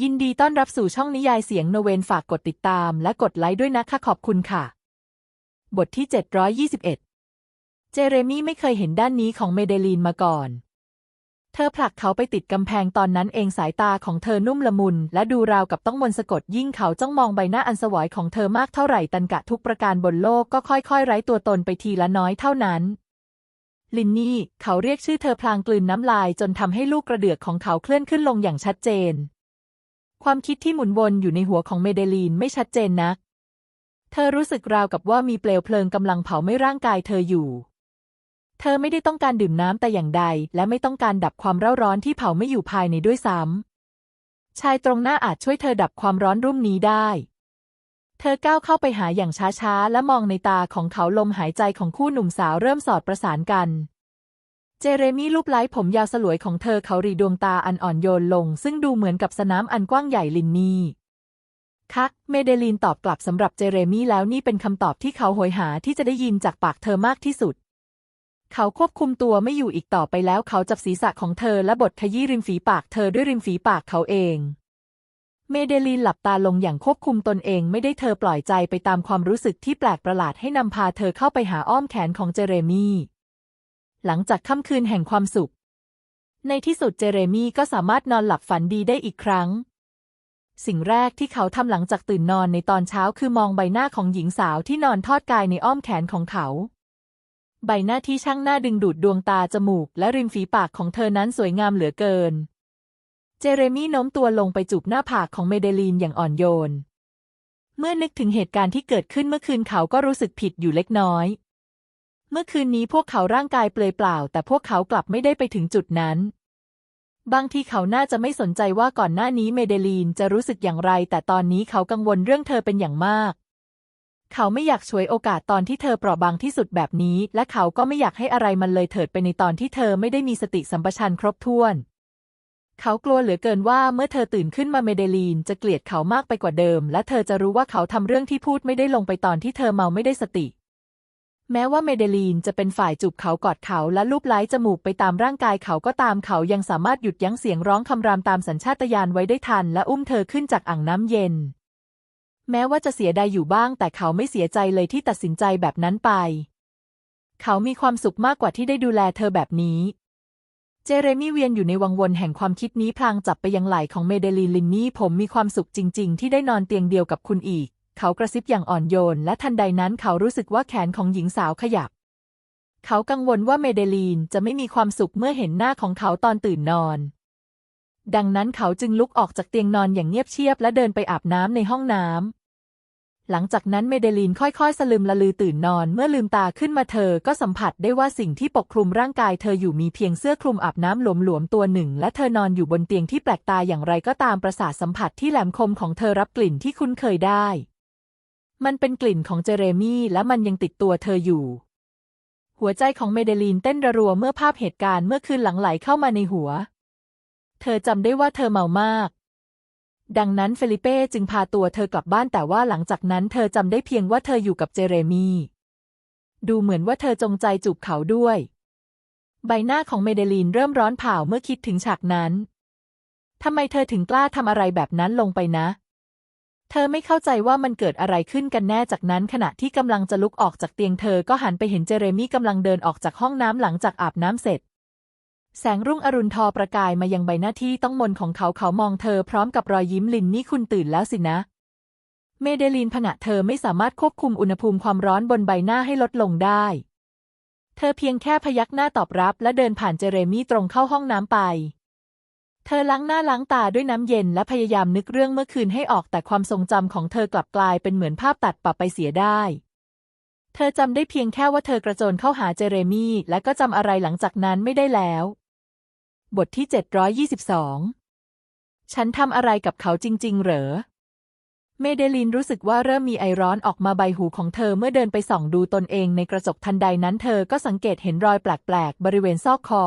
ยินดีต้อนรับสู่ช่องนิยายเสียงโนเวนฝากกดติดตามและกดไลค์ด้วยนะคะขอบคุณค่ะ บทที่ 721 เจเรมี่ไม่เคยเห็นด้านนี้ของเมเดลีนมาก่อน เธอผลักเขาไปติดกำแพงตอนนั้นเองสายตาของเธอนุ่มละมุน และดูราวกับต้องมนต์สะกดยิ่งเขาจ้องมองใบหน้าอันสวอยของเธอมากเท่าไหร่ตันกะทุกประการบนโลกก็ค่อยๆ ไร้ตัวตนไปทีละน้อยเท่านั้นลินนี่ เขาเรียกชื่อเธอพลางกลืนน้ำลายจนทำให้ลูกกระเดือกของเขาเคลื่อนขึ้นลงอย่างชัดเจน ความคิดที่หมุนวนอยู่ในหัวของเมเดลีนไม่ชัดเจนนัก เธอรู้สึกราวกับว่ามีเปลวเพลิงกำลังเผาไหม้ร่างกายเธออยู่ เธอไม่ได้ต้องการดื่มน้ำแต่อย่างใด และไม่ต้องการดับความเร่าร้อนที่เผาไม่อยู่ภายในด้วยซ้ำ ชายตรงหน้าอาจช่วยเธอดับความร้อนรุ่มนี้ได้ เธอก้าวเข้าไปหาอย่างช้าๆ และมองในตาของเขาลมหายใจของคู่หนุ่มสาวเริ่มสอดประสานกัน เจเรมี่รูปไล้ผมยาวสลวยของเธอเขารีดวงตาอันอ่อนโยนลง ซึ่งดูเหมือนกับสนามอันกว้างใหญ่ลินนี่คะเมเดลีนตอบกลับสำหรับเจเรมี่แล้วนี่เป็นคำตอบที่เขาโหยหาที่จะได้ยินจากปากเธอมากที่สุด เขาควบคุมตัวไม่อยู่อีกต่อไปแล้วเขาจับศีรษะของเธอและบดขยี้ริมฝีปากเธอด้วยริมฝีปากเขาเอง เมเดลีนหลับตาลงอย่างควบคุมตนเองไม่ได้เธอปล่อยใจไปตามความรู้สึกที่แปลกประหลาดให้นำพาเธอเข้าไปหาอ้อมแขนของเจเรมี่ หลังจากค่ำคืนแห่งความสุข ในที่สุดเจเรมี่ก็สามารถนอนหลับฝันดีได้อีกครั้ง สิ่งแรกที่เขาทำหลังจากตื่นนอนในตอนเช้าคือมองใบหน้าของหญิงสาวที่นอนทอดกายในอ้อมแขนของเขา ใบหน้าที่ช่างหน้าดึงดูดดวงตาจมูก และริมฝีปากของเธอนั้นสวยงามเหลือเกิน เจเรมี่โน้มตัวลงไปจูบหน้าผากของเมเดลีนอย่างอ่อนโยน เมื่อนึกถึงเหตุการณ์ที่เกิดขึ้นเมื่อคืนเขาก็รู้สึกผิดอยู่เล็กน้อย เมื่อคืนนี้พวกเขาร่างกายเปลือยเปล่า แต่พวกเขากลับไม่ได้ไปถึงจุดนั้น บางทีเขาน่าจะไม่สนใจว่าก่อนหน้านี้เมเดลีนจะรู้สึกอย่างไร แต่ตอนนี้เขากังวลเรื่องเธอเป็นอย่างมาก เขาไม่อยากช่วยโอกาสตอนที่เธอเปราะบางที่สุดแบบนี้ และเขาก็ไม่อยากให้อะไรมันเลยเถิดไปในตอนที่เธอไม่ได้มีสติสัมปชัญญะครบถ้วน เขากลัวเหลือเกินว่าเมื่อเธอตื่นขึ้นมาเมเดลีนจะเกลียดเขามากไปกว่าเดิม และเธอจะรู้ว่าเขาทำเรื่องที่พูดไม่ได้ลงไปตอนที่เธอเมาไม่ได้สติ แม้ว่าเมเดลีนจะเป็นฝ่ายจูบเขากอดเขาและลูบไล้จมูกไปตามร่างกายเขาก็ตามเขายังสามารถหยุดยั้งเสียงร้องคำรามตามสัญชาตญาณไว้ได้ทัน และอุ้มเธอขึ้นจากอ่างน้ำเย็น แม้ว่าจะเสียดายอยู่บ้าง แต่เขาไม่เสียใจเลยที่ตัดสินใจแบบนั้นไป เขามีความสุขมากกว่าที่ได้ดูแลเธอแบบนี้ เจเรมี่เวียนอยู่ในวังวนแห่งความคิดนี้พลางจับไปยังไหล่ของเมเดลีนลินนี่ผมมีความสุขจริง ๆ ที่ได้นอนเตียงเดียวกับคุณอีก เขากระซิบอย่างอ่อนโยน และทันใดนั้นเขารู้สึกว่าแขนของหญิงสาวขยับ เขากังวลว่าเมเดลีนจะไม่มีความสุขเมื่อเห็นหน้าของเขาตอนตื่นนอน ดังนั้นเขาจึงลุกออกจากเตียงนอนอย่างเงียบเชียบและเดินไปอาบน้ำในห้องน้ำหลังจากนั้นเมเดลีนค่อยๆ สลึมละลือตื่นนอนเมื่อลืมตาขึ้นมาเธอก็สัมผัสได้ว่าสิ่งที่ปกคลุมร่างกายเธออยู่มีเพียงเสื้อคลุมอาบน้ำหลวมๆตัวหนึ่ง และเธอนอนอยู่บนเตียงที่แปลกตาอย่างไรก็ตามประสาทสัมผัสที่แหลมคมของเธอรับกลิ่นที่คุ้นเคยได้ มันเป็นกลิ่นของเจเรมี่และมันยังติดตัวเธออยู่ หัวใจของเมเดลีนเต้นระรัวเมื่อภาพเหตุการณ์เมื่อคืนหลังไหลเข้ามาในหัว เธอจำได้ว่าเธอเมามาก ดังนั้นเฟลิเป้จึงพาตัวเธอกลับบ้านแต่ว่าหลังจากนั้นเธอจำได้เพียงว่าเธออยู่กับเจเรมี่ดูเหมือนว่าเธอจงใจจูบเขาด้วย ใบหน้าของเมเดลีนเริ่มร้อนเผาเมื่อคิดถึงฉากนั้นทำไมเธอถึงกล้าทำอะไรแบบนั้นลงไปนะ เธอไม่เข้าใจว่ามันเกิดอะไรขึ้นกันแน่จากนั้นขณะที่กำลังจะลุกออกจากเตียงเธอก็หันไปเห็นเจเรมี่กำลังเดินออกจากห้องน้ำหลังจากอาบน้ำเสร็จ แสงรุ่งอรุณทอประกายมายังใบหน้าที่ต้องมนของเขาเขามองเธอพร้อมกับรอยยิ้มลินนี่คุณตื่นแล้วสินะเมเดลีนผงะเธอไม่สามารถควบคุมอุณหภูมิความร้อนบนใบหน้าให้ลดลงได้ เธอเพียงแค่พยักหน้าตอบรับและเดินผ่านเจเรมี่ตรงเข้าห้องน้ำไป เธอล้างหน้าล้างตาด้วยน้ำเย็นและพยายามนึกเรื่องเมื่อคืนให้ออกแต่ความทรงจำของเธอกลับกลายเป็นเหมือนภาพตัดปับไปเสียได้ เธอจำได้เพียงแค่ว่าเธอกระโจนเข้าหาเจเรมี่และก็จำอะไรหลังจากนั้นไม่ได้แล้ว บทที่ 722 ฉันทำอะไรกับเขาจริง ๆ เหรอ เมเดลินรู้สึกว่าเริ่มมีไอร้อนออกมาใบหูของเธอเมื่อเดินไปส่องดูตนเองในกระจกทันใดนั้นเธอก็สังเกตเห็นรอยแปลกๆบริเวณซอกคอ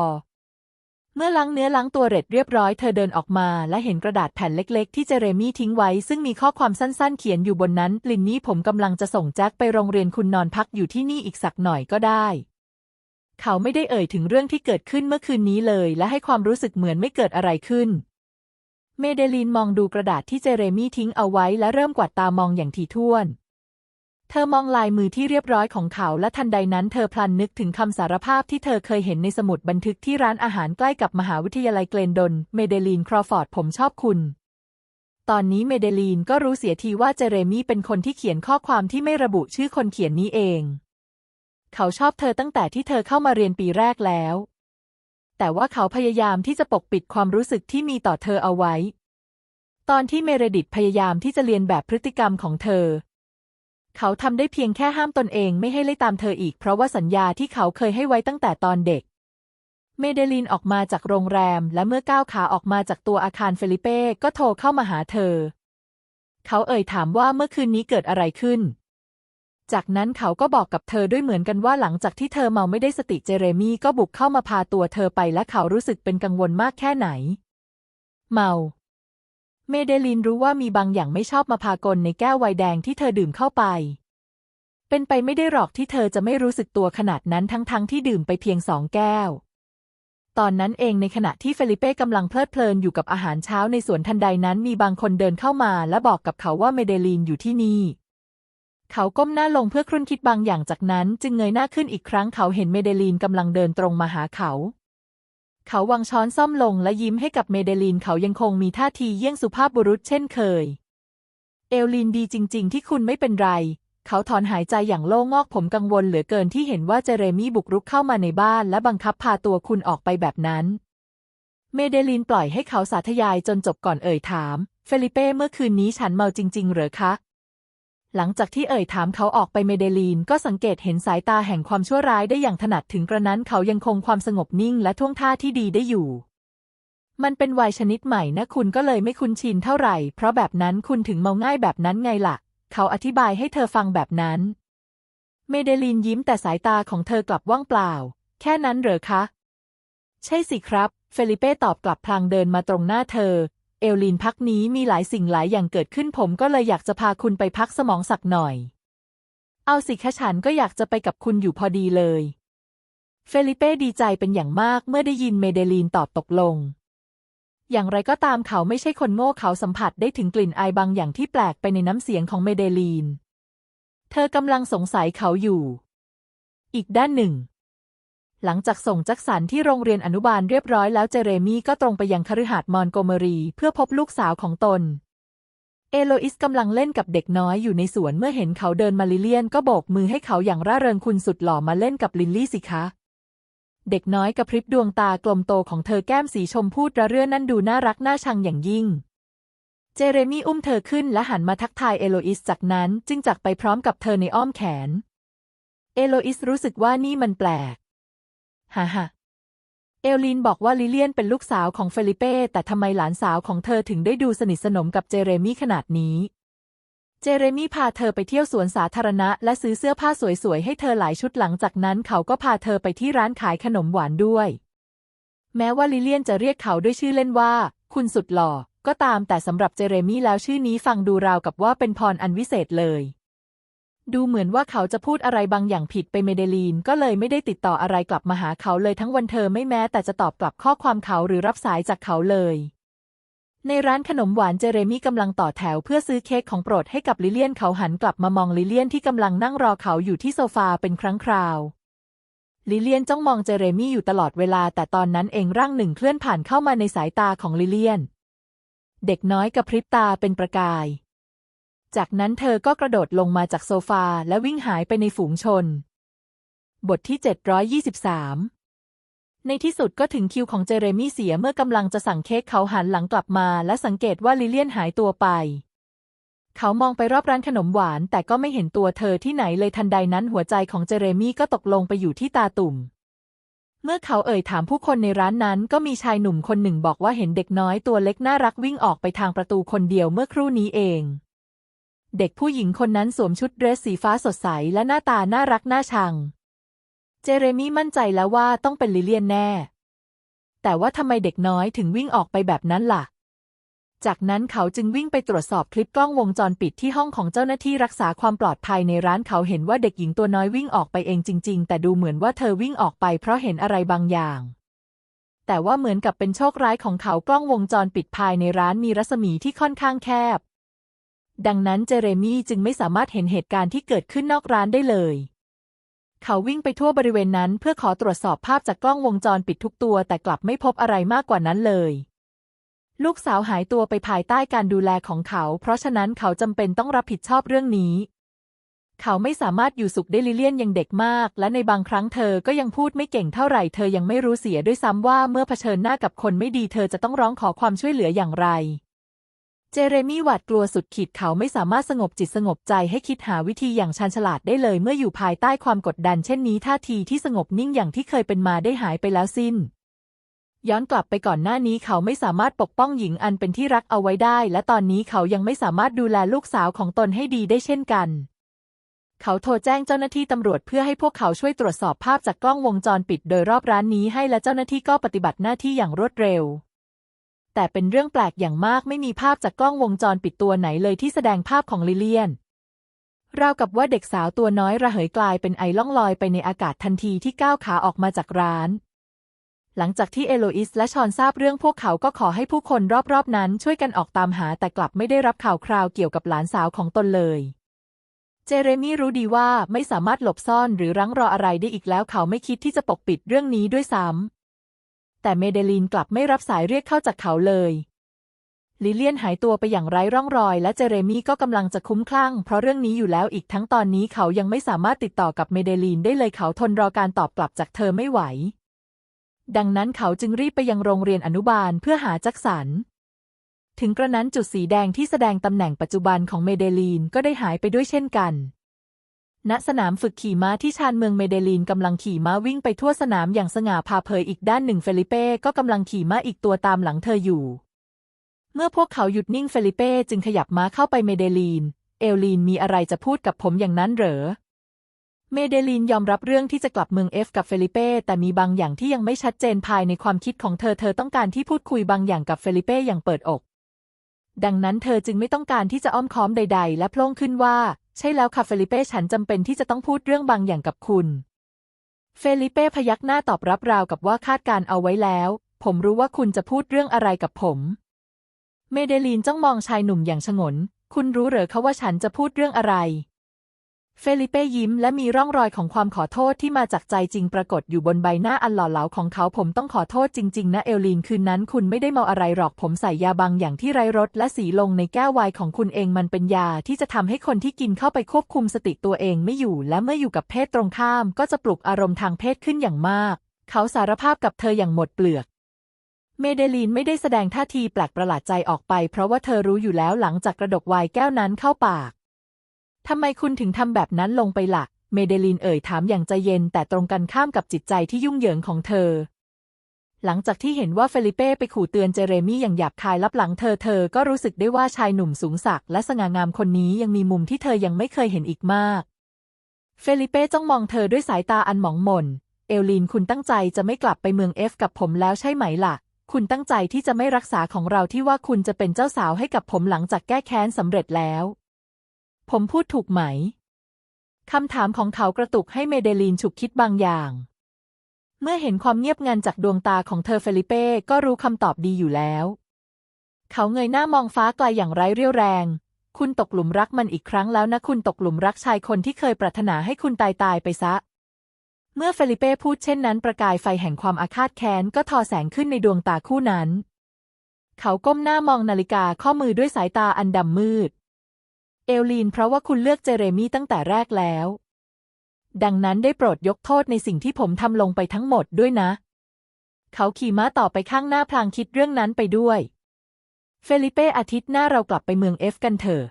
เมื่อล้างเนื้อล้างตัวเร็จเรียบร้อยเธอเดินออกมาและเห็นกระดาษแผ่นเล็ก ๆ ที่เจเรมี่ทิ้งไว้ ซึ่งมีข้อความสั้นๆ เขียนอยู่บนนั้น ลินนี่ผมกำลังจะส่งแจ็คไปโรงเรียนคุณนอนพักอยู่ที่นี่อีกสักหน่อยก็ได้ เขาไม่ได้เอ่ยถึงเรื่องที่เกิดขึ้นเมื่อคืนนี้เลย และให้ความรู้สึกเหมือนไม่เกิดอะไรขึ้น เมเดลีนมองดูกระดาษที่เจเรมี่ทิ้งเอาไว้และเริ่มกวาดตามองอย่างถี่ถ้วน เธอมองลายมือที่เรียบร้อยของเขาและทันใดนั้นเธอพลันนึกถึงคำสารภาพที่เธอเคยเห็นในสมุดบันทึกที่ร้านอาหารใกล้กับมหาวิทยาลัยเกรนดน เมเดลีนครอฟอร์ดผมชอบคุณ ตอนนี้เมเดลีนก็รู้เสียทีว่าเจเรมี่เป็นคนที่เขียนข้อความที่ไม่ระบุชื่อคนเขียนนี้เอง เขาชอบเธอตั้งแต่ที่เธอเข้ามาเรียนปีแรกแล้ว แต่ว่าเขาพยายามที่จะปกปิดความรู้สึกที่มีต่อเธอเอาไว้ ตอนที่เมเรดิตพยายามที่จะเรียนแบบพฤติกรรมของเธอ เขาทำได้เพียงแค่ห้ามตนเองไม่ให้ไล่ตามเธออีก เพราะว่าสัญญาที่เขาเคยให้ไว้ตั้งแต่ตอนเด็ก เมเดลินออกมาจากโรงแรม และเมื่อก้าวขาออกมาจากตัวอาคารเฟลิเป้ก็โทรเข้ามาหาเธอ เขาเอ่ยถามว่าเมื่อคืนนี้เกิดอะไรขึ้น จากนั้นเขาก็บอกกับเธอด้วยเหมือนกันว่าหลังจากที่เธอเมาไม่ได้สติเจเรมี่ก็บุกเข้ามาพาตัวเธอไปและเขารู้สึกเป็นกังวลมากแค่ไหน เมา เมเดลินรู้ว่ามีบางอย่างไม่ชอบมาพากลในแก้วไวน์แดงที่เธอดื่มเข้าไป เป็นไปไม่ได้หรอกที่เธอจะไม่รู้สึกตัวขนาดนั้นทั้งๆทที่ดื่มไปเพียงสองแก้ว ตอนนั้นเองในขณะที่เฟลิเป้กำลังเพลิดเพลินอยู่กับอาหารเช้าในสวนทันใดนั้นมีบางคนเดินเข้ามาและบอกกับเขาว่าเมเดลีนอยู่ที่นี่ เขาก้มหน้าลงเพื่อครุ่นคิดบางอย่างจากนั้น จึงเงยหน้าขึ้นอีกครั้งเขาเห็นเมเดลีนกำลังเดินตรงมาหาเขา เขาวางช้อนซ่อมลงและยิ้มให้กับเมเดลีนเขายังคงมีท่าทีเยี่ยงสุภาพบุรุษเช่นเคย เอลลินดีจริง ๆ ที่คุณไม่เป็นไร เขาถอนหายใจอย่างโล่งอกผมกังวลเหลือเกินที่เห็นว่าเจเรมี่บุกรุกเข้ามาในบ้าน และบังคับพาตัวคุณออกไปแบบนั้น เมเดลินปล่อยให้เขาสาธยายจนจบก่อนเอ่ยถาม เฟลิเป้เมื่อคืนนี้ฉันเมาจริง ๆ เหรอคะ หลังจากที่เอ่ยถามเขาออกไปเมเดลีนก็สังเกตเห็นสายตาแห่งความชั่วร้ายได้อย่างถนัดถึงกระนั้นเขายังคงความสงบนิ่งและท่วงท่าที่ดีได้อยู่ มันเป็นวัยชนิดใหม่นะคุณก็เลยไม่คุ้นชินเท่าไหร่ เพราะแบบนั้นคุณถึงเมาง่ายแบบนั้นไงล่ะ เขาอธิบายให้เธอฟังแบบนั้น เมเดลีนยิ้มแต่สายตาของเธอกลับว่างเปล่า แค่นั้นเหรอคะ ใช่สิครับ เฟลิเป้ตอบกลับพลางเดินมาตรงหน้าเธอ เอลลินพักนี้มีหลายสิ่งหลายอย่างเกิดขึ้นผมก็เลยอยากจะพาคุณไปพักสมองสักหน่อย เอาสิคะฉันก็อยากจะไปกับคุณอยู่พอดีเลย เฟลิเป้ดีใจเป็นอย่างมากเมื่อได้ยินเมเดลีนตอบตกลง อย่างไรก็ตามเขาไม่ใช่คนโง่เขาสัมผัสได้ถึงกลิ่นอายบางอย่างที่แปลกไปในน้ำเสียงของเมเดลีน เธอกำลังสงสัยเขาอยู่ อีกด้านหนึ่ง หลังจากส่งจ็คสันที่โรงเรียนอนุบาลเรียบร้อยแล้วเจเรมี่ก็ตรงไปยังคฤหาสน์มอนโกเมรี เพื่อพบลูกสาวของตน เอโลอิสกำลังเล่นกับเด็กน้อยอยู่ในสวนเมื่อเห็นเขาเดินมาลิเลียนก็โบกมือให้เขาอย่างร่าเริงคุณสุดหล่อมาเล่นกับลินลี่สิคะ เด็กน้อยกระพริบดวงตากลมโตของเธอแก้มสีชมพูระเรื่อนั่นดูน่ารักน่าชังอย่างยิ่งเจเรมี่อุ้มเธอขึ้นและหันมาทักทายเอโลอิสจากนั้นจึงจากไปพร้อมกับเธอในอ้อมแขน เอโลอิสรู้สึกว่านี่มันแปลก ฮ่าฮ่าเอลลินบอกว่าลิเลียนเป็นลูกสาวของเฟลิเป้แต่ทำไมหลานสาวของเธอถึงได้ดูสนิทสนมกับเจเรมี่ขนาดนี้ เจเรมี่พาเธอไปเที่ยวสวนสาธารณะ และซื้อเสื้อผ้าสวยๆ ให้เธอหลายชุดหลังจากนั้นเขาก็พาเธอไปที่ร้านขายขนมหวานด้วย แม้ว่าลิเลียนจะเรียกเขาด้วยชื่อเล่นว่า คุณสุดหล่อ ก็ตามแต่สำหรับเจเรมี่แล้วชื่อนี้ฟังดูราวกับว่าเป็นพรอันวิเศษเลย ดูเหมือนว่าเขาจะพูดอะไรบางอย่างผิดไปเมเดลีนก็เลยไม่ได้ติดต่ออะไรกลับมาหาเขาเลยทั้งวันเธอไม่แม้แต่จะตอบกลับข้อความเขาหรือรับสายจากเขาเลย ในร้านขนมหวานเจเรมี่กำลังต่อแถวเพื่อซื้อเค้กของโปรดให้กับลิเลียนเขาหันกลับมามองลิเลียนที่กำลังนั่งรอเขาอยู่ที่โซฟาเป็นครั้งคราว ลิเลียนจ้องมองเจเรมี่อยู่ตลอดเวลาแต่ตอนนั้นเองร่างหนึ่งเคลื่อนผ่านเข้ามาในสายตาของลิเลียน เด็กน้อยกระพริบตาเป็นประกาย จากนั้นเธอก็กระโดดลงมาจากโซฟาและวิ่งหายไปในฝูงชน บทที่ 723 ในที่สุดก็ถึงคิวของเจเรมี่เสียเมื่อกำลังจะสั่งเค้กเขาหันหลังกลับมา และสังเกตว่าลิเลียนหายตัวไป เขามองไปรอบร้านขนมหวาน แต่ก็ไม่เห็นตัวเธอที่ไหนเลยทันใดนั้นหัวใจของเจเรมี่ก็ตกลงไปอยู่ที่ตาตุ่ม เมื่อเขาเอ่ยถามผู้คนในร้านนั้น ก็มีชายหนุ่มคนหนึ่งบอกว่าเห็นเด็กน้อยตัวเล็กน่ารักวิ่งออกไปทางประตูคนเดียวเมื่อครู่นี้เอง เด็กผู้หญิงคนนั้นสวมชุดเดรสสีฟ้าสดใสและหน้าตาน่ารักน่าชัง เจเรมี่มั่นใจแล้วว่าต้องเป็นลิเลียนแน่ แต่ว่าทำไมเด็กน้อยถึงวิ่งออกไปแบบนั้นล่ะ จากนั้นเขาจึงวิ่งไปตรวจสอบคลิปกล้องวงจรปิดที่ห้องของเจ้าหน้าที่รักษาความปลอดภัยในร้านเขาเห็นว่าเด็กหญิงตัวน้อยวิ่งออกไปเองจริง ๆ แต่ดูเหมือนว่าเธอวิ่งออกไปเพราะเห็นอะไรบางอย่างแต่ว่าเหมือนกับเป็นโชคร้ายของเขากล้องวงจรปิดภายในร้านมีรัศมีที่ค่อนข้างแคบ ดังนั้นเจเรมี่จึงไม่สามารถเห็นเหตุการณ์ที่เกิดขึ้นนอกร้านได้เลย เขาวิ่งไปทั่วบริเวณนั้นเพื่อขอตรวจสอบภาพจากกล้องวงจรปิดทุกตัว แต่กลับไม่พบอะไรมากกว่านั้นเลย ลูกสาวหายตัวไปภายใต้การดูแลของเขา เพราะฉะนั้นเขาจำเป็นต้องรับผิดชอบเรื่องนี้ เขาไม่สามารถอยู่สุขได้ลิเลียนยังเด็กมาก และในบางครั้งเธอก็ยังพูดไม่เก่งเท่าไหร่เธอยังไม่รู้เสียด้วยซ้ำว่าเมื่อเผชิญหน้ากับคนไม่ดีเธอจะต้องร้องขอความช่วยเหลืออย่างไร เจเรมี่หวาดกลัวสุดขีดเขาไม่สามารถสงบจิตสงบใจให้คิดหาวิธีอย่างชาญฉลาดได้เลย เมื่ออยู่ภายใต้ความกดดันเช่นนี้ท่าทีที่สงบนิ่งอย่างที่เคยเป็นมาได้หายไปแล้วสิ้น ย้อนกลับไปก่อนหน้านี้เขาไม่สามารถปกป้องหญิงอันเป็นที่รักเอาไว้ได้ และตอนนี้เขายังไม่สามารถดูแลลูกสาวของตนให้ดีได้เช่นกันเขาโทรแจ้งเจ้าหน้าที่ตำรวจเพื่อให้พวกเขาช่วยตรวจสอบภาพจากกล้องวงจรปิดโดยรอบร้านนี้ให้และเจ้าหน้าที่ก็ปฏิบัติหน้าที่อย่างรวดเร็ว แต่เป็นเรื่องแปลกอย่างมากไม่มีภาพจากกล้องวงจรปิดตัวไหนเลยที่แสดงภาพของลิเลียน ราวกับว่าเด็กสาวตัวน้อยระเหยกลายเป็นไอล่องลอยไปในอากาศทันทีที่ก้าวขาออกมาจากร้าน หลังจากที่เอโลอิสและชอนทราบเรื่องพวกเขาก็ขอให้ผู้คนรอบๆนั้นช่วยกันออกตามหาแต่กลับไม่ได้รับข่าวคราวเกี่ยวกับหลานสาวของตนเลยเจเรมี่รู้ดีว่าไม่สามารถหลบซ่อนหรือรั้งรออะไรได้อีกแล้วเขาไม่คิดที่จะปกปิดเรื่องนี้ด้วยซ้ำ แต่เมเดลีนกลับไม่รับสายเรียกเข้าจากเขาเลย ลิเลียนหายตัวไปอย่างไร้ร่องรอย และเจเรมี่ก็กำลังจะคุ้มคลั่ง เพราะเรื่องนี้อยู่แล้วอีกทั้งตอนนี้เขายังไม่สามารถติดต่อกับเมเดลีนได้เลยเขาทนรอการตอบกลับจากเธอไม่ไหว ดังนั้นเขาจึงรีบไปยังโรงเรียนอนุบาลเพื่อหาจ็คสันถึงกระนั้นจุดสีแดงที่แสดงตำแหน่งปัจจุบันของเมเดลีนก็ได้หายไปด้วยเช่นกัน ณสนามฝึกขี่ม้าที่ชานเมืองเมเดลีนกำลังขี่ม้าวิ่งไปทั่วสนามอย่างสง่าพาเผยอีกด้านหนึ่งเฟลิเป้ก็กำลังขี่ม้าอีกตัวตามหลังเธออยู่ เมื่อพวกเขาหยุดนิ่งเฟลิเป้จึงขยับม้าเข้าไปเมเดลีน เอลลีนมีอะไรจะพูดกับผมอย่างนั้นเหรอ เมเดลีนยอมรับเรื่องที่จะกลับเมืองเอฟกับเฟลิเป้แต่มีบางอย่างที่ยังไม่ชัดเจนภายในความคิดของเธอเธอต้องการที่พูดคุยบางอย่างกับเฟลิเป้อย่างเปิดอกดังนั้นเธอจึงไม่ต้องการที่จะอ้อมค้อมใด ๆ และโพล่งขึ้นว่า ใช่แล้วค่ะเฟลิเป้ฉันจำเป็นที่จะต้องพูดเรื่องบางอย่างกับคุณ เฟลิเป้พยักหน้าตอบรับราวกับว่าคาดการเอาไว้แล้ว ผมรู้ว่าคุณจะพูดเรื่องอะไรกับผม เมเดลีนจ้องมองชายหนุ่มอย่างฉงน คุณรู้เหรอคะว่าฉันจะพูดเรื่องอะไร เฟลิเป้ยิ้มและมีร่องรอยของความขอโทษที่มาจากใจจริงปรากฏอยู่บนใบหน้าอันหล่อเหลาของเขาผมต้องขอโทษจริง ๆ นะเอลลีนคืนนั้นคุณไม่ได้เมาอะไรหรอกผมใส่ยาบางอย่างที่ไร้รสและสีลงในแก้วไวน์ของคุณเองมันเป็นยาที่จะทำให้คนที่กินเข้าไปควบคุมสติตัวเองไม่อยู่ และเมื่ออยู่กับเพศตรงข้าม ก็จะปลุกอารมณ์ทางเพศขึ้นอย่างมาก เขาสารภาพกับเธออย่างหมดเปลือกเมเดลีนไม่ได้แสดงท่าทีแปลกประหลาดใจออกไป เพราะว่าเธอรู้อยู่แล้วหลังจากกระดกไวน์แก้วนั้นเข้าปาก ทำไมคุณถึงทำแบบนั้นลงไปละ่ะ เมเดลีนเอ่ยถามอย่างใจเย็นแต่ตรงกันข้ามกับจิตใจที่ยุ่งเหยิงของเธอ หลังจากที่เห็นว่าเฟลิเป้ไปขู่เตือนเจเรมี่อย่างหยาบคายลับหลังเธอเธอก็รู้สึกได้ว่าชายหนุ่มสูงสักและสง่างามคนนี้ยังมีมุมที่เธอยังไม่เคยเห็นอีกมาก เฟลิเป้จ้องมองเธอด้วยสายตาอันหมองหม่น เอลลีนคุณตั้งใจจะไม่กลับไปเมืองเอฟกับผมแล้วใช่ไหมล่ะคุณตั้งใจที่จะไม่รักษาของเราที่ว่าคุณจะเป็นเจ้าสาวให้กับผมหลังจากแก้แค้นสำเร็จแล้ว ผมพูดถูกไหม คำถามของเขากระตุกให้เมเดลีนฉุกคิดบางอย่าง เมื่อเห็นความเงียบงันจากดวงตาของเธอเฟลิเป้ก็รู้คำตอบดีอยู่แล้ว เขาเงยหน้ามองฟ้าไกลอย่างไร้เรี่ยวแรง คุณตกหลุมรักมันอีกครั้งแล้วนะคุณตกหลุมรักชายคนที่เคยปรารถนาให้คุณตายตายไปซะ เมื่อเฟลิเป้พูดเช่นนั้นประกายไฟแห่งความอาฆาตแค้นก็ทอแสงขึ้นในดวงตาคู่นั้น เขาก้มหน้ามองนาฬิกาข้อมือด้วยสายตาอันดำมืด เอลลีนเพราะว่าคุณเลือกเจเรมี่ตั้งแต่แรกแล้ว ดังนั้นได้โปรดยกโทษในสิ่งที่ผมทำลงไปทั้งหมดด้วยนะ เขาขี่ม้าต่อไปข้างหน้าพลางคิดเรื่องนั้นไปด้วย เฟลิเป้อาทิตย์หน้าเรากลับไปเมืองเอฟกันเถอะ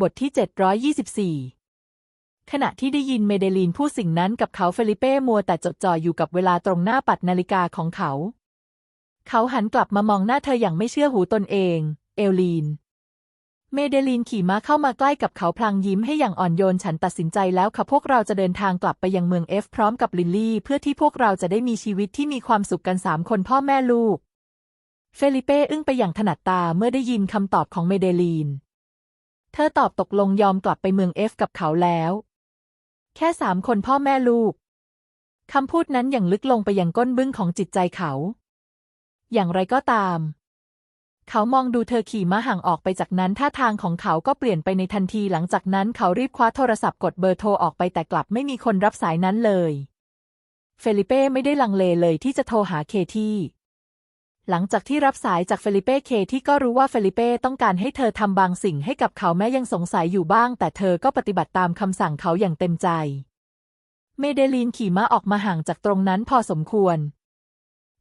บทที่ 724 ขณะที่ได้ยินเมเดลีนพูดสิ่งนั้นกับเขาเฟลิเป้มัวแต่จดจ่ออยู่กับเวลาตรงหน้าปัดนาฬิกาของเขา เขาหันกลับมามองหน้าเธออย่างไม่เชื่อหูตนเอง เอลลีน เมเดลีนขี่ม้าเข้ามาใกล้กับเขาพลางยิ้มให้อย่างอ่อนโยนฉันตัดสินใจแล้วค่ะพวกเราจะเดินทางกลับไปยังเมืองเอฟพร้อมกับลินลี่ เพื่อที่พวกเราจะได้มีชีวิตที่มีความสุขกันสามคนพ่อแม่ลูก เฟลิเป้อึ้งไปอย่างถนัดตาเมื่อได้ยินคำตอบของเมเดลีนเธอตอบตกลงยอมกลับไปเมืองเอฟกับเขาแล้ว แค่สามคนพ่อแม่ลูกคำพูดนั้นอย่างลึกลงไปยังก้นบึ้งของจิตใจเขา อย่างไรก็ตาม เขามองดูเธอขี่ม้าห่างออกไปจากนั้นท่าทางของเขาก็เปลี่ยนไปในทันทีหลังจากนั้นเขารีบคว้าโทรศัพท์กดเบอร์โทรออกไปแต่กลับไม่มีคนรับสายนั้นเลย เฟลิเป้ไม่ได้ลังเลเลยที่จะโทรหาเคที่หลังจากที่รับสายจากเฟลิเป้เคที่ก็รู้ว่าเฟลิเป้ต้องการให้เธอทำบางสิ่งให้กับเขาแม้ยังสงสัยอยู่บ้าง แต่เธอก็ปฏิบัติตามคำสั่งเขาอย่างเต็มใจ เมเดลีนขี่ม้าออกมาห่างจากตรงนั้นพอสมควร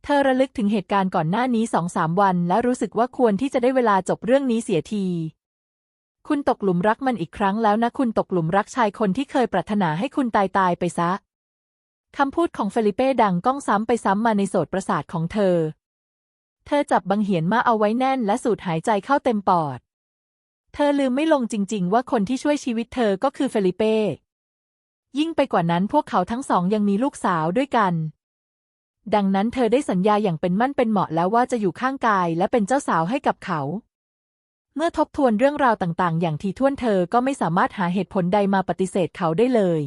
เธอระลึกถึงเหตุการณ์ก่อนหน้านี้สองสามวัน และรู้สึกว่าควรที่จะได้เวลาจบเรื่องนี้เสียที คุณตกหลุมรักมันอีกครั้งแล้วนะคุณตกหลุมรักชายคนที่เคยปรารถนาให้คุณตายตายไปซะคำพูดของเฟลิเป้ดังก้องซ้ำไปซ้ำมาในโสตประสาทของเธอ เธอจับบังเหียนมาเอาไว้แน่นและสูดหายใจเข้าเต็มปอด เธอลืมไม่ลงจริง ๆ ว่าคนที่ช่วยชีวิตเธอก็คือเฟลิเป้ ยิ่งไปกว่านั้นพวกเขาทั้งสองยังมีลูกสาวด้วยกัน ดังนั้นเธอได้สัญญาอย่างเป็นมั่นเป็นเหมาะแล้วว่าจะอยู่ข้างกายและเป็นเจ้าสาวให้กับเขา เมื่อทบทวนเรื่องราวต่างๆ อย่างทีท่วนเธอก็ไม่สามารถหาเหตุผลใดมาปฏิเสธเขาได้เลย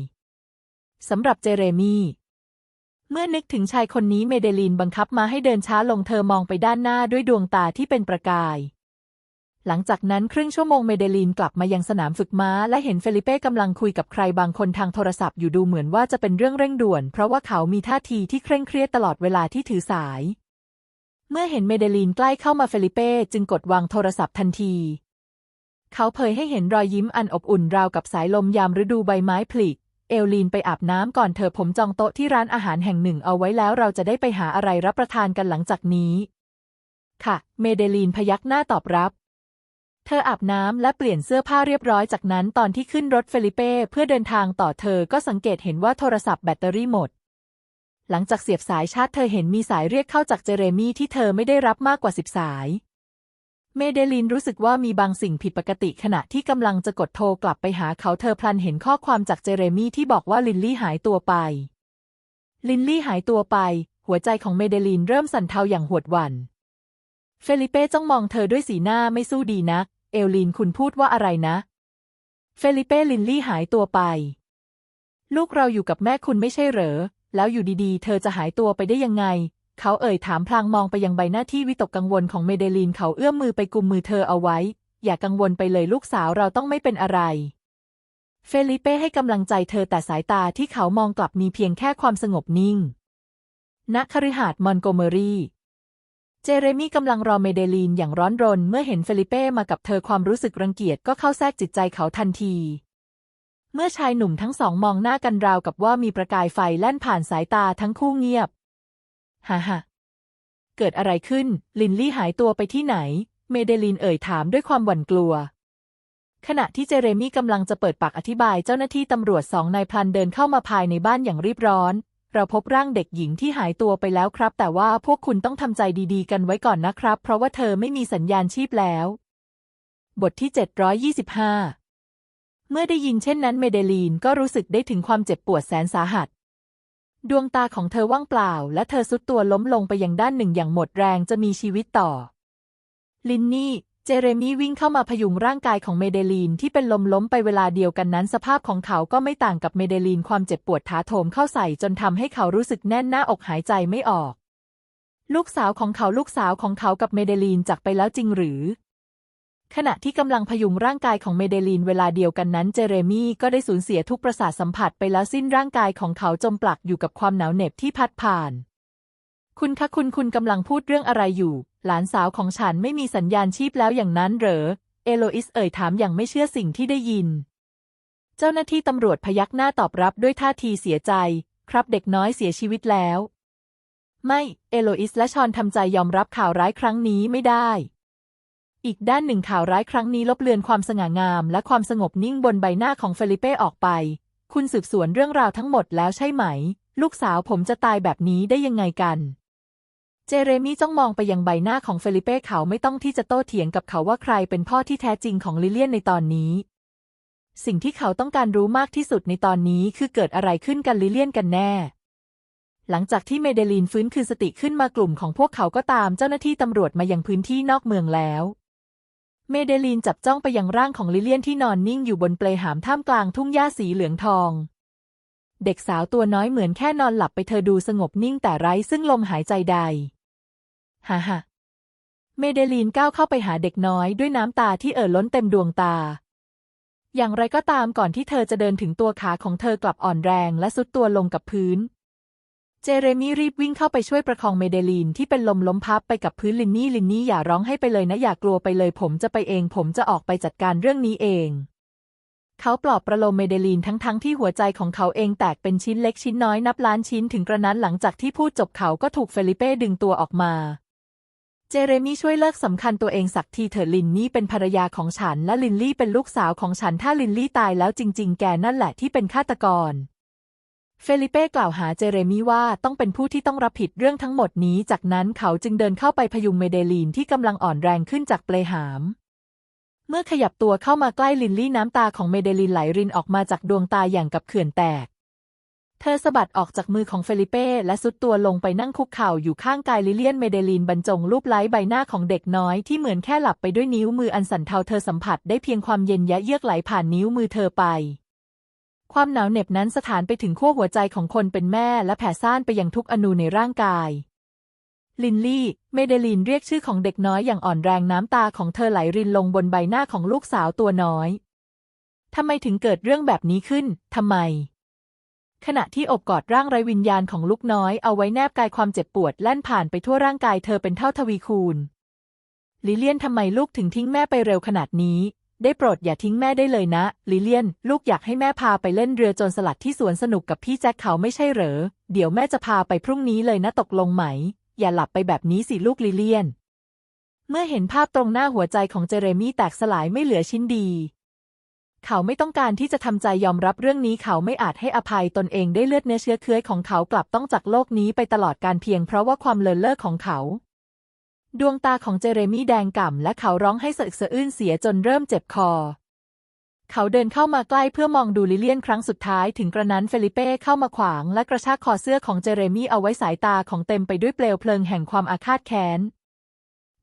สำหรับเจเรมีเมื่อนึกถึงชายคนนี้เมเดลีนบังคับมาให้เดินช้าลงเธอมองไปด้านหน้าด้วยดวงตาที่เป็นประกาย หลังจากนั้นครึ่งชั่วโมงเมเดลีนกลับมายังสนามฝึกม้า และเห็นเฟลิเป้กำลังคุยกับใครบางคนทางโทรศัพท์อยู่ดูเหมือนว่าจะเป็นเรื่องเร่งด่วน เพราะว่าเขามีท่าทีที่เคร่งเครียดตลอดเวลาที่ถือสาย เมื่อเห็นเมเดลีนใกล้เข้ามาเฟลิเป้จึงกดวางโทรศัพท์ทันที เขาเผยให้เห็นรอยยิ้มอันอบอุ่นราวกับสายลมยามฤดูใบไม้ผลิเอลลีนไปอาบน้ำก่อนเธอผมจองโต๊ะที่ร้านอาหารแห่งหนึ่งเอาไว้แล้วเราจะได้ไปหาอะไรรับประทานกันหลังจากนี้ ค่ะ เมเดลีนพยักหน้าตอบรับ เธออาบน้ำและเปลี่ยนเสื้อผ้าเรียบร้อยจากนั้นตอนที่ขึ้นรถเฟลิเป้เพื่อเดินทางต่อเธอก็สังเกตเห็นว่าโทรศัพท์แบตเตอรี่หมด หลังจากเสียบสายชาร์จเธอเห็นมีสายเรียกเข้าจากเจเรมี่ที่เธอไม่ได้รับมากกว่าสิบสาย เมเดลินรู้สึกว่ามีบางสิ่งผิดปกติขณะที่กำลังจะกดโทรกลับไปหาเขาเธอพลันเห็นข้อความจากเจเรมี่ที่บอกว่าลินลี่หายตัวไป ลินลี่หายตัวไป หัวใจของเมเดลินเริ่มสั่นเทาอย่างหวดหวัน่น เฟลิเป้จ้องมองเธอด้วยสีหน้าไม่สู้ดีนัก เอลลินคุณพูดว่าอะไรนะ เฟลิเป้ลินลี่หายตัวไป ลูกเราอยู่กับแม่คุณไม่ใช่เหรอ แล้วอยู่ดีๆ เธอจะหายตัวไปได้ยังไง เขาเอ่ยถามพลางมองไปยังใบหน้าที่วิตกกังวลของเมเดลีนเขาเอื้อมมือไปกุมมือเธอเอาไว้ อย่ากังวลไปเลยลูกสาวเราต้องไม่เป็นอะไรเฟลิเป้ให้กำลังใจเธอแต่สายตาที่เขามองกลับมีเพียงแค่ความสงบนิ่ง ณ คฤหาสน์มอนโกเมอรี เจเรมี่กำลังรอเมเดลีนอย่างร้อนรนเมื่อเห็นเฟลิเป้มากับเธอความรู้สึกรังเกียจก็เข้าแทรกจิตใจเขาทันที เมื่อชายหนุ่มทั้งสองมองหน้ากันราวกับว่ามีประกายไฟแล่นผ่านสายตาทั้งคู่เงียบฮ่าฮ่าเกิดอะไรขึ้น ลินลี่หายตัวไปที่ไหน เมเดลินเอ่ยถามด้วยความหวั่นกลัว ขณะที่เจเรมี่กำลังจะเปิดปากอธิบายเจ้าหน้าที่ตำรวจสองนายพลันเดินเข้ามาภายในบ้านอย่างรีบร้อน เราพบร่างเด็กหญิงที่หายตัวไปแล้วครับ แต่ว่าพวกคุณต้องทำใจดีๆ กันไว้ก่อนนะครับ เพราะว่าเธอไม่มีสัญญาณชีพแล้ว บทที่ 725 เมื่อได้ยินเช่นนั้นเมเดลีนก็รู้สึกได้ถึงความเจ็บปวดแสนสาหัส ดวงตาของเธอว่างเปล่า และเธอสุดตัวล้มลงไปยังด้านหนึ่งอย่างหมดแรงจะมีชีวิตต่อ ลินนี่ จเรมีวิ่งเข้ามาพยุงร่างกายของเมเดลีนที่เป็นลมล้มไปเวลาเดียวกันนั้น สภาพของเขาก็ไม่ต่างกับเมเดลีนความเจ็บปวดถาโถมเข้าใส่จนทำให้เขารู้สึกแน่นหน้าอกหายใจไม่ออก ลูกสาวของเขาลูกสาวของเขากับเมเดลีนจากไปแล้วจริงหรือ ขณะที่กำลังพยุงร่างกายของเมเดลีนเวลาเดียวกันนั้น เจเรมีก็ได้สูญเสียทุกประสาทสัมผัสไปแล้วสิ้นร่างกายของเขาจมปลักอยู่กับความหนาวเหน็บที่พัดผ่าน คุณคะคุณคุณกำลังพูดเรื่องอะไรอยู่ หลานสาวของฉันไม่มีสัญญาณชีพแล้วอย่างนั้นเหรอ เอโลอิสเอ่ยถามอย่างไม่เชื่อสิ่งที่ได้ยิน เจ้าหน้าที่ตำรวจพยักหน้าตอบรับด้วยท่าทีเสียใจ ครับเด็กน้อยเสียชีวิตแล้ว ไม่ เอโลอิสและชอนทำใจยอมรับข่าวร้ายครั้งนี้ไม่ได้ อีกด้านหนึ่งข่าวร้ายครั้งนี้ลบเลือนความสง่างาม และความสงบนิ่งบนใบหน้าของเฟลิเป้ออกไป คุณสืบสวนเรื่องราวทั้งหมดแล้วใช่ไหม ลูกสาวผมจะตายแบบนี้ได้ยังไงกัน เจเรมี่จ้องมองไปยังใบหน้าของเฟลิเป้เขาไม่ต้องที่จะโต้เถียงกับเขาว่าใครเป็นพ่อที่แท้จริงของลิเลียนในตอนนี้ สิ่งที่เขาต้องการรู้มากที่สุดในตอนนี้คือเกิดอะไรขึ้นกันลิเลียนกันแน่ หลังจากที่เมเดลีนฟื้นคืนสติขึ้นมากลุ่มของพวกเขาก็ตามเจ้าหน้าที่ตำรวจมายังพื้นที่นอกเมืองแล้วเมเดลีนจับจ้องไปยังร่างของลิเลียนที่นอนนิ่งอยู่บนเปลหามท่ามกลางทุ่งหญ้าสีเหลืองทอง เด็กสาวตัวน้อยเหมือนแค่นอนหลับไปเธอดูสงบนิ่งแต่ไร้ซึ่งลมหายใจใด ฮ่าฮ่าเมเดลีนก้าวเข้าไปหาเด็กน้อยด้วยน้ำตาที่เอ่อล้นเต็มดวงตา อย่างไรก็ตามก่อนที่เธอจะเดินถึงตัวขาของเธอกลับอ่อนแรงและสุดตัวลงกับพื้น เจเรมี่รีบวิ่งเข้าไปช่วยประคองเมเดลีนที่เป็นลมล้มพับไปกับพื้นลินนี่ลินนี่อย่าร้องให้ไปเลยนะอย่ากลัวไปเลยผมจะไปเองผมจะออกไปจัดการเรื่องนี้เอง เขาปลอบประโลมเมเดลีนทั้งๆทที่หัวใจของเขาเองแตกเป็นชิ้นเล็กชิ้นน้อยนับล้านชิ้นถึงกระนั้นหลังจากที่พูดจบเขาก็ถูกเฟลิเป้ดึงตัวออกมา เจเรมี่ช่วยเลิกสำคัญตัวเองสักทีเถอะลินนี่เป็นภรรยาของฉันและลินลี่เป็นลูกสาวของฉันถ้าลินลี่ตายแล้วจริง ๆ แกนั่นแหละที่เป็นฆาตกร เฟลิเป้กล่าวหาเจเรมี่ว่าต้องเป็นผู้ที่ต้องรับผิดเรื่องทั้งหมดนี้ จากนั้นเขาจึงเดินเข้าไปพยุงเมเดลีนที่กำลังอ่อนแรงขึ้นจากเปลหาม เมื่อขยับตัวเข้ามาใกล้ลินลี่น้ำตาของเมเดลีนไหลรินออกมาจากดวงตาอย่างกับเขื่อนแตก เธอสะบัดออกจากมือของเฟลิเป้และสุดตัวลงไปนั่งคุกเข่าอยู่ข้างกายลิเลียนเมเดลีนบรรจงรูปไล้ใบหน้าของเด็กน้อยที่เหมือนแค่หลับไปด้วยนิ้วมืออันสั่นเทาเธอสัมผัสได้เพียงความเย็นยะเยือกไหลผ่านนิ้วมือเธอไป ความหนาวเหน็บนั้นสถานไปถึงขั้วหัวใจของคนเป็นแม่และแผ่ซ่านไปยังทุกอนูในร่างกาย ลินลี่ เมเดลีนเรียกชื่อของเด็กน้อยอย่างอ่อนแรงน้ำตาของเธอไหลรินลงบนใบหน้าของลูกสาวตัวน้อยทำไมถึงเกิดเรื่องแบบนี้ขึ้นทำไม ขณะที่อบกอดร่างไร้วิญญาณของลูกน้อยเอาไว้แนบกายความเจ็บปวดแล่นผ่านไปทั่วร่างกายเธอเป็นเท่าทวีคูณ ลิเลียนทำไมลูกถึงทิ้งแม่ไปเร็วขนาดนี้ ได้โปรดอย่าทิ้งแม่ได้เลยนะ ลิเลียน ลูกอยากให้แม่พาไปเล่นเรือโจรสลัดที่สวนสนุกกับพี่แจ็คเขาไม่ใช่เหรอ เดี๋ยวแม่จะพาไปพรุ่งนี้เลยนะตกลงไหม อย่าหลับไปแบบนี้สิลูกลิเลียน เมื่อเห็นภาพตรงหน้าหัวใจของเจเรมี่แตกสลายไม่เหลือชิ้นดี เขาไม่ต้องการที่จะทำใจยอมรับเรื่องนี้เขาไม่อาจให้อภัยตนเองได้เลือดเนื้อเชื้อเคื้อยของเขากลับต้องจากโลกนี้ไปตลอดการเพียงเพราะว่าความเลินเล่อของเขา ดวงตาของเจเรมี่แดงก่ำและเขาร้องให้สะอึกสะอื้นเสียจนเริ่มเจ็บคอ เขาเดินเข้ามาใกล้เพื่อมองดูลิเลียนครั้งสุดท้ายถึงกระนั้นเฟลิเป้เข้ามาขวางและกระชากคอเสื้อของเจเรมี่เอาไว้สายตาของเต็มไปด้วยเปลวเพลิงแห่งความอาฆาตแค้น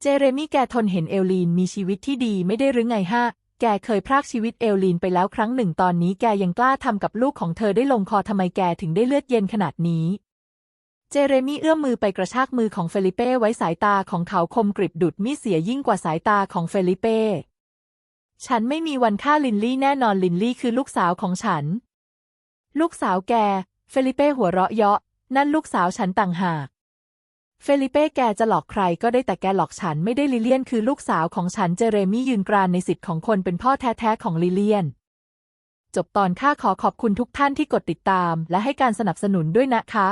เจเรมี่แกทนเห็นเอลลีนมีชีวิตที่ดีไม่ได้หรือไงฮะ แกเคยพรากชีวิตเอลลีนไปแล้วครั้งหนึ่งตอนนี้แกยังกล้าทำกับลูกของเธอได้ลงคอทำไมแกถึงได้เลือดเย็นขนาดนี้ เจเรมี่เอื้อมมือไปกระชากมือของเฟลิเป้ไว้สายตาของเขาคมกริบดุดมีดเสียยิ่งกว่าสายตาของเฟลิเป้ ฉันไม่มีวันฆ่าลินลี่แน่นอนลินลี่คือลูกสาวของฉัน ลูกสาวแก เฟลิเป้หัวเราะเยาะ นั่นลูกสาวฉันต่างหาก เฟลิเป้แกจะหลอกใครก็ได้แต่แกหลอกฉันไม่ได้ลิเลียนคือลูกสาวของฉันเจเรมี่ยืนกรานในสิทธิ์ของคนเป็นพ่อแท้ๆของลิเลียน จบตอนข้าขอขอบคุณทุกท่านที่กดติดตาม และให้การสนับสนุนด้วยนะคะ